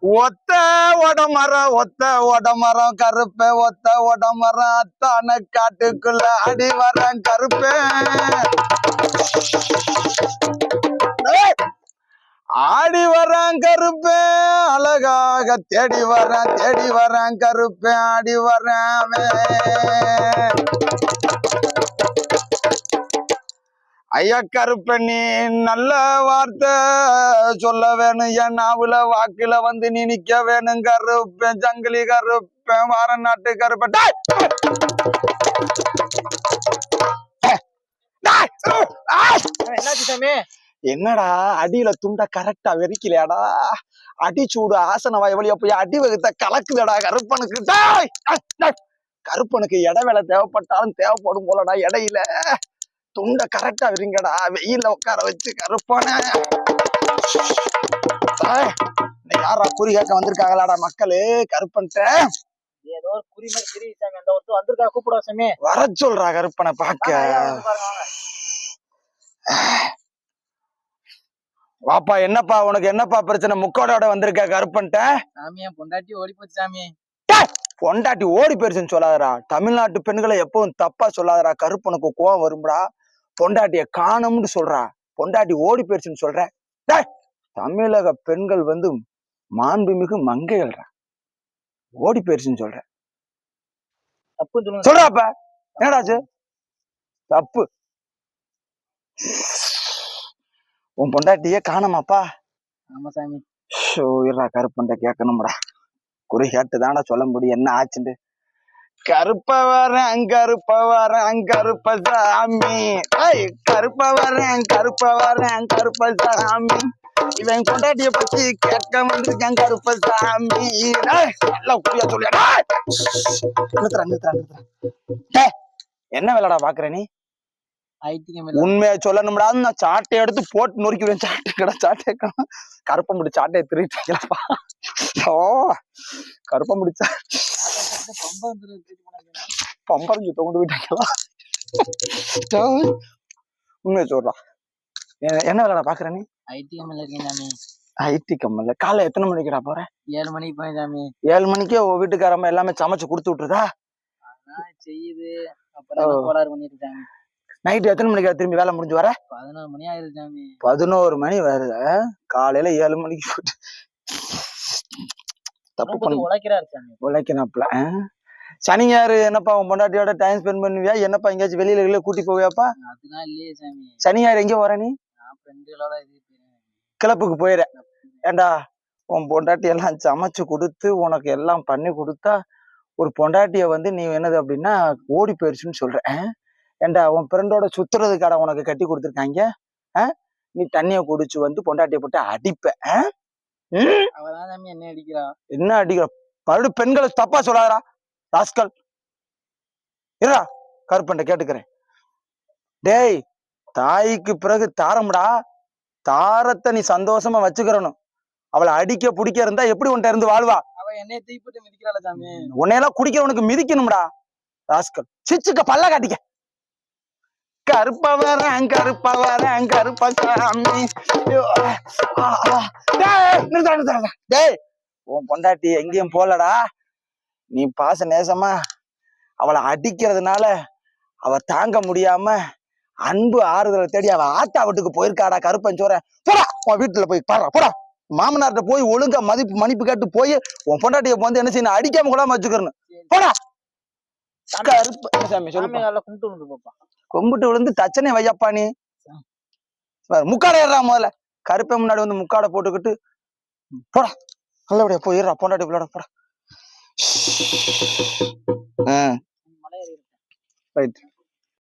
ஒத்த உடமரம் ஒத்த உடமரம் கருப்ப ஒத்த உடமரம். அத்தான காட்டுக்குள்ள அடி வரம் கருப்பே. ஆடி வரேன் கருப்பே. அழகாக தேடி வரேன் தேடி வரேன் கருப்பே. ஆடி வரேன் ஐயா கருப்பண்ணி நல்ல வார்த்தை சொல்ல வேணும் என் நாவுல வாக்குல வந்து நீ நிக்க வேணும் கருப்பேன். ஜங்கிலி கருப்பேன். வார நாட்டு சாமி? என்னடா அடியில துண்ட கரெக்டா வெறிக்கலையாடா? அடி சூடு ஆசன வாய் வழியா போய் அடி வகுத்த கலக்குதடா கருப்பனுக்கு! கருப்பனுக்கு இட வேலை தேவைப்பட்டாலும் தேவைப்படும் போலடா இடையில. துண்ட கரெக்டா விரிங்கடா. வெயில்ல உட்கார வச்சு கருப்பான. யாரா குறி கேட்க வந்திருக்காங்களாடா மக்களு? கருப்பன்ட்ட. ஏதோ ஒரு குறி மாதிரி தெரியுது சாமி. அந்த ஒருத்தர் வந்திருக்கா கூப்பிடுவா சாமி. வர சொல்றா கருப்பனை வாங்க. வாப்பா என்னப்பா உனக்கு என்னப்பா பிரச்சனை? முக்கோடோட வந்திருக்க கருப்பன்ட்ட. சாமி என் பொண்டாட்டி ஓடி போச்சு சாமி. பொண்டாட்டி ஓடி போயிருச்சுன்னு சொல்லாதடா. தமிழ்நாட்டு பெண்களை எப்பவும் தப்பா சொல்லாதடா. கருப்பனுக்கு கோவம் வரும்டா. பொண்டாட்டிய காணும்னு சொல்றா. பொண்டாட்டி ஓடி போயிருச்சுன்னு சொல்ற. தமிழக பெண்கள் வந்து மாண்புமிகு மங்கைகள்டா ஓடி போயிருச்சுன்னு சொல்ற. சொல்றாப்ப என்னடாச்சு தப்பு. உன் பொண்டாட்டியே காணமாப்பா? ஆமா சாமி. ஷோ இருடா கருப்பன்ட்ட கேட்கணும்டா. குறி கேட்டு தான்டா சொல்ல முடியும். என்ன ஆச்சுண்டு கருப்ப வரேன் கருப்ப வரேன் கருப்ப சாமி ஏய் கருப்ப வரேன் கருப்ப வரேன் கருப்ப சாமி இவன் கொண்டாட்டிய பத்தி கேட்க வந்திருக்கேன் கருப்ப சாமி டேய், என்ன வேலைடா பாக்குற நீ? உண்மையை சொல்லணும்டா. நான் சாட்டை எடுத்து போட்டு நொறுக்கிடுவேன் சாட்டை கடை சாட்டை கடை. கருப்பை முடி சாட்டையை திருட்டீங்களப்பா ஓ கருப்பை முடிச்சா பம்பரஞ்சு கொண்டு போயிட்டாங்களா டேய், உண்மையை சொல்றா. என்ன- வேலைடா பாக்குற நீ? ஐடி கம்பெனில இருக்கேன் சாமி. ஐடி கம்பெனில. காலை எத்தனை மணிக்குடா போற? ஏழு மணிக்கு போய் சாமி. ஏழு மணிக்கே உன் வீட்டுக்காரம்மா எல்லாமே சமைச்சு கொடுத்து விட்டுருதா? செய்யுது. அப்புறம் கோளாறு சாமி நைட்டு எத்தனை மணிக்கு திரும்பி வேலை முடிஞ்சு வர? பதினோரு மணி ஆயிருது சாமி. பதினோரு மணி வருது. காலையில ஏழு மணிக்கு போயிட்டு. தப்பு பண்ண உழைக்கிறாரு சாமி உழைக்கணும்ல சனி ஞாயிறு என்னப்பா உன் பொண்டாட்டியோட டைம் ஸ்பெண்ட் பண்ணுவியா என்னப்பா எங்கேயாச்சும் வெளியில வெளியில கூட்டி போவியாப்பா சனி ஞாயிறு எங்க வர நீ. கிளப்புக்கு போயிட ஏண்டா உன் பொண்டாட்டி எல்லாம் சமைச்சு கொடுத்து உனக்கு எல்லாம் பண்ணி கொடுத்தா ஒரு பொண்டாட்டிய வந்து நீ என்னது அப்படின்னா ஓடி போயிருச்சுன்னு சொல்ற? ஏண்டா உன் ஃப்ரெண்டோட சுத்துறது கடை உனக்கு கட்டி கொடுத்துருக்காங்க? நீ தண்ணிய குடிச்சு வந்து பொண்டாட்டிய போட்டு அடிப்ப ஆ? ம்? அவதான் சாமி என்ன அடிக்கிறா? என்ன அடிக்கிற? மறுபடியும் பெண்களை தப்பா சொல்லாதடா ராஸ்கல். இருடா கருப்பண்ட கேட்டுக்கிறேன். டேய் தாய்க்கு பிறகு தாரம்டா. தாரத்தை நீ சந்தோஷமா வச்சுக்கிறணும். அவளை அடிக்க பிடிக்க இருந்தா எப்படி உன்கிட்ட இருந்து வாழ்வா? அவ என்னைய தீப்பிட்டு மிதிக்கிறாள் சாமி. உன்னையெல்லாம் குடிக்கிறவனுக்கு மிதிக்கணும்டா ராஸ்கல். சிச்சுக்க பல்ல காட்டிக்க. கருப்ப வரேன் கருப்ப வரேன் கருப்ப சாமி. டேய், உன் பொண்டாட்டி எங்கேயும் போலடா நீ பாச நேசமா அவளை அடிக்கிறதுனால அவ தாங்க முடியாம அன்பு ஆறுதலை தேடி அவ ஆத்தா வீட்டுக்கு போயிருக்காடா கருப்பன் சோற. போடா உன் வீட்டுல போய் பாரு போடா. மாமனார்ட்ட போய் ஒழுங்கா மதிப்பு மன்னிப்பு கேட்டு போய் உன் பொண்டாட்டிய வந்து என்ன செய்யணும் அடிக்காம கூட வச்சுக்கிறணும். போடா. கருப்பு சாமி கும்பிட்டு வந்து பாப்பா. கொம்பிட்டு விழுந்து தச்சனை வையப்பா நீ. முக்காடை ஏறா முதல்ல. கருப்பை முன்னாடி வந்து முக்காடை போட்டுக்கிட்டு போடா. நல்லபடியா போய் ஏறா பொண்டாட்டி பிள்ளைட போடா. ரைட்.